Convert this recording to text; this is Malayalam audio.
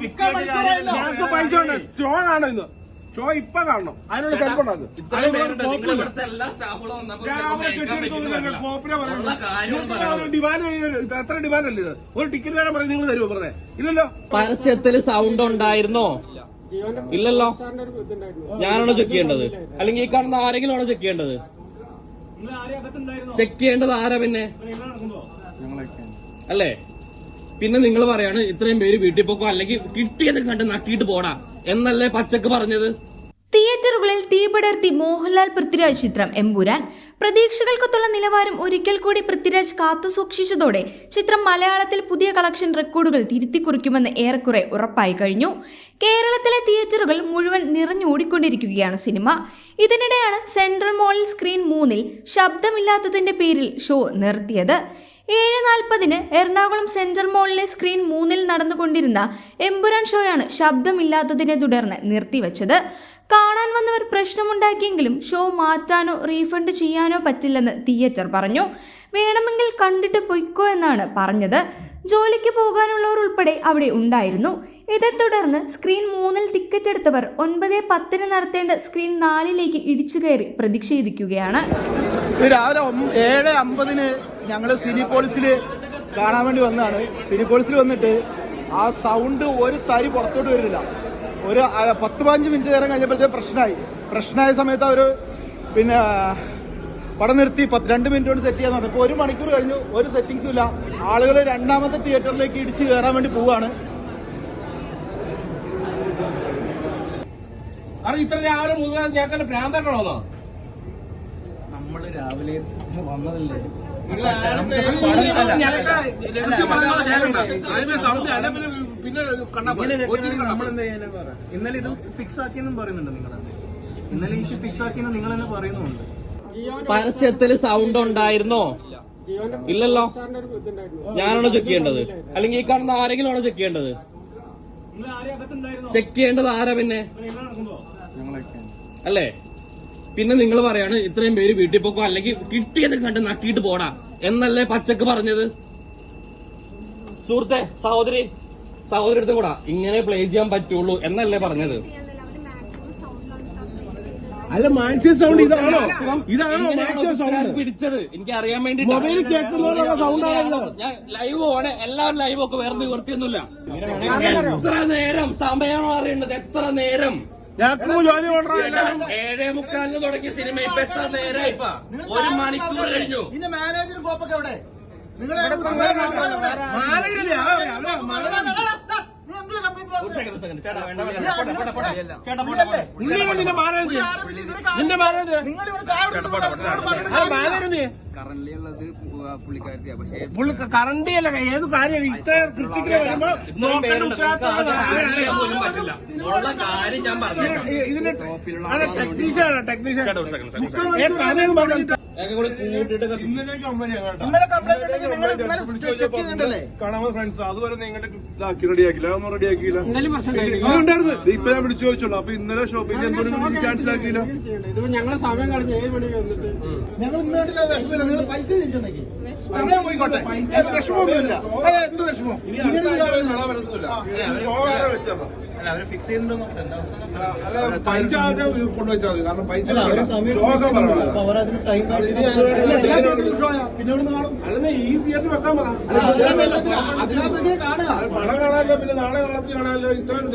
ഞങ്ങൾക്ക് പൈസ ഉണ്ട് ഷോ ആണ് ഇന്ന്. ഷോ ഇപ്പൊ കാണണം. അതിനുള്ള പറയുന്നത് ഡിമാൻഡ് എത്ര ഡിമാൻഡ് അല്ലേ ഇത് ഒരു ടിക്കറ്റ് വേണം പറയും നിങ്ങൾ തരുമോ പറഞ്ഞേ? ഇല്ലല്ലോ. പരസ്യത്തിൽ സൗണ്ട് ഉണ്ടായിരുന്നോ? ഇല്ലല്ലോ. ഞാനാണോ ചെക്ക് ചെയ്യേണ്ടത്? അല്ലെങ്കിൽ ഈ കാണുന്ന ആരെങ്കിലും ആണോ ചെക്ക് ചെയ്യേണ്ടത്? ചെക്ക് ചെയ്യേണ്ടത് ആരാ പിന്നെ? അല്ലേ? പിന്നെ നിങ്ങൾ പറയാണ് ഇത്രയും പേര് വീട്ടിൽ പോക്കോ അല്ലെങ്കിൽ കിട്ടിയത് കണ്ട് നട്ടിട്ട് പോടാ. എന്നല്ലേ പച്ചക്ക് പറഞ്ഞത്? തിയേറ്ററുകളിൽ തീപടർത്തി മോഹൻലാൽ പൃഥ്വിരാജ് ചിത്രം എമ്പുരാൻ പ്രതീക്ഷകൾക്കൊത്തുള്ള നിലവാരം ഒരിക്കൽ കൂടി പൃഥ്വിരാജ് കാത്തുസൂക്ഷിച്ചതോടെ ചിത്രം മലയാളത്തിൽ പുതിയ കളക്ഷൻ റെക്കോർഡുകൾ തിരുത്തിക്കുറിക്കുമെന്ന് ഏറെക്കുറെ ഉറപ്പായി കഴിഞ്ഞു. കേരളത്തിലെ തിയേറ്ററുകൾ മുഴുവൻ നിറഞ്ഞു നിറഞ്ഞോടിക്കൊണ്ടിരിക്കുകയാണ് സിനിമ. ഇതിനിടെയാണ് സെൻട്രൽ മോളിൽ സ്ക്രീൻ മൂന്നിൽ ശബ്ദമില്ലാത്തതിന്റെ പേരിൽ ഷോ നിർത്തിയത്. ഏഴ് നാൽപ്പതിന് എറണാകുളം സെൻട്രൽ മോളിലെ സ്ക്രീൻ മൂന്നിൽ നടന്നുകൊണ്ടിരുന്ന എമ്പുരാൻ ഷോയാണ് ശബ്ദമില്ലാത്തതിനെ തുടർന്ന് നിർത്തിവെച്ചത്. കാണാൻ വന്നവർ പ്രശ്നമുണ്ടാക്കിയെങ്കിലും ഷോ മാറ്റാനോ റീഫണ്ട് ചെയ്യാനോ പറ്റില്ലെന്ന് തിയേറ്റർ പറഞ്ഞു. വേണമെങ്കിൽ കണ്ടിട്ട് പൊയ്ക്കോ എന്നാണ് പറഞ്ഞത്. ജോലിക്ക് പോകാനുള്ളവർ ഉൾപ്പെടെ അവിടെ ഉണ്ടായിരുന്നു. ഇതേ തുടർന്ന് സ്ക്രീൻ മൂന്നിൽ ടിക്കറ്റ് എടുത്തവർ ഒൻപത് പത്തിന് നടത്തേണ്ട സ്ക്രീൻ നാലിലേക്ക് ഇടിച്ചു കയറി പ്രതിഷേധിക്കുകയാണ്. രാവിലെ ഏഴ് അമ്പതിന് ഞങ്ങൾ സിനിപോളിസിൽ കാണാൻ വേണ്ടി വന്നതാണ്. സിനിപോളിസിൽ വന്നിട്ട് ആ സൗണ്ട് ഒരു തരി പുറത്തോട്ട് വരുന്നില്ല. ഒരു പത്ത് പതിനഞ്ച് മിനിറ്റ് നേരം കഴിഞ്ഞപ്പോഴത്തേക്ക് പ്രശ്നമായി. പ്രശ്നമായ സമയത്ത് അവർ പിന്നെ പടം നിർത്തി. പത്ത് രണ്ട് മിനിറ്റ് കൊണ്ട് സെറ്റ് ചെയ്യാന്ന് പറഞ്ഞു. ഇപ്പൊ ഒരു മണിക്കൂർ കഴിഞ്ഞു. ഒരു സെറ്റിംഗ്സും ഇല്ല. ആളുകൾ രണ്ടാമത്തെ തിയേറ്ററിലേക്ക് ഇടിച്ച് കയറാൻ വേണ്ടി പോവാണ് കാരണം ഇത്ര രാവിലെ മുതൽ ഞങ്ങൾക്ക് ഭ്രാന്തക്കണോന്നോ നമ്മൾ രാവിലെ വന്നതല്ലേ? നമ്മൾ ഇന്നലെ ഇത് ഫിക്സ് ആക്കിയെന്നും പറയുന്നുണ്ട് നിങ്ങൾ ഇന്നലെ ഇഷ്യൂ ഫിക്സ് ആക്കിയെന്ന് നിങ്ങൾ തന്നെ പറയുന്നുണ്ട് പരസ്യത്തിൽ സൗണ്ട് ഉണ്ടായിരുന്നോ? ഇല്ലല്ലോ. ഞാനാണോ ചെക്ക് ചെയ്യേണ്ടത്? അല്ലെങ്കിൽ ഈ കാണുന്ന ആരെങ്കിലും ആണോ ചെക്ക് ചെയ്യേണ്ടത് ചെക്ക് ചെയ്യേണ്ടത് ആരാ പിന്നെ? അല്ലേ? പിന്നെ നിങ്ങൾ പറയാണ് ഇത്രയും പേര് വീട്ടിൽ പോക്കോ അല്ലെങ്കിൽ കിട്ടിയത് കണ്ട് നട്ടിട്ട് പോടാ. എന്നല്ലേ പച്ചക്ക് പറഞ്ഞത്? സുഹൃത്തെ സഹോദരി സഹോദരി അടുത്ത് കൂടാ. ഇങ്ങനെ പ്ലേ ചെയ്യാൻ പറ്റുള്ളൂ എന്നല്ലേ പറഞ്ഞത്? അല്ല മാക്സിമം സൗണ്ട് ഇതാണോ? ഇതാണോ മാക്സിമം സൗണ്ട് പിടിച്ചത്. എനിക്ക് അറിയാൻ വേണ്ടി മൊബൈൽ കേൾക്കുന്നവരുള്ള സൗണ്ടാണല്ലോ ഞാൻ ലൈവ് ആണ്. എല്ലാവരും ലൈവ് ഒക്കെ വേറെ നിവർത്തിയൊന്നുമില്ല. എത്ര നേരം സമയമാണോ അറിയേണ്ടത് എത്ര നേരം? ഞങ്ങൾക്ക് ജോലി കൊണ്ടുവരാ ഏഴേ മുക്കാലിന് തുടങ്ങിയ സിനിമ ഇപ്പൊ എത്ര നേരം ഒരു മണിക്കൂർ കഴിഞ്ഞു. ഇതിന്റെ മാനേജർ കോപ്പൊക്കെ എവിടെ? നിങ്ങളെ. നിന്റെ നിന്റെ മാനേജ് നിന്റെ മാനേജ് ആ മാനേജ് കറന്റ് ഉള്ളത് പുള്ളിക്കാരത്തിയാ പക്ഷേ പുള്ളി കറണ്ട് അല്ല ഏത് കാര്യം ഇത്ര കൃത്യ വരുമ്പോ നോക്കേണ്ട ഉത്തരവാദിത്തം പറ്റില്ല. ഉള്ള കാര്യം ഞാൻ പറഞ്ഞേക്കാം. ഇതിന്റെ ടെക്നീഷ്യൻ ആണ് ടെക്നീഷ്യനാണ് ടെക്നീഷ്യൻ ഇന്നലെ കമ്പനി ഇന്നലെ complaint ഉണ്ടെങ്കിൽ നിങ്ങൾ ഇന്നലെ check ചെയ്തിട്ടുണ്ടല്ലേ? കാണാമോ ഫ്രണ്ട്സ് അതുവരെ നിങ്ങളുടെ ഇതാക്കി റെഡിയാക്കില്ല അതൊന്നും റെഡിയാക്കിയില്ല ഉണ്ടായിരുന്നു. ഇപ്പൊ ഞാൻ വിളിച്ചു ചോദിച്ചോളൂ അപ്പൊ ഇന്നലെ ഷോപ്പിംഗ് എന്തുകൊണ്ട് ക്യാൻസൽ ആക്കിയില്ല. ഇതിപ്പോ ഞങ്ങളെ സമയം കളഞ്ഞ് ഏഴ് മണി വന്നിട്ട്. ഞങ്ങൾ ഇന്നോട്ടില്ല വിഷമില്ല. നിങ്ങൾ പൈസ സമയം പോയിക്കോട്ടെ. വിഷമമൊന്നുമില്ല. എന്ത് വിഷമം? അല്ല അവർ ഫിക്സ് ചെയ്യുന്നുണ്ടോ. അല്ല പൈസ കൊണ്ടുവച്ചാൽ മതി. കാരണം പൈസ ടൈം അല്ലെന്നേ ഈ തിയേറ്റർ വെക്കാൻ പറഞ്ഞു പണം കാണാനല്ലോ പിന്നെ നാളെ നാളത്തിൽ കാണാനല്ലോ. ഇത്രയും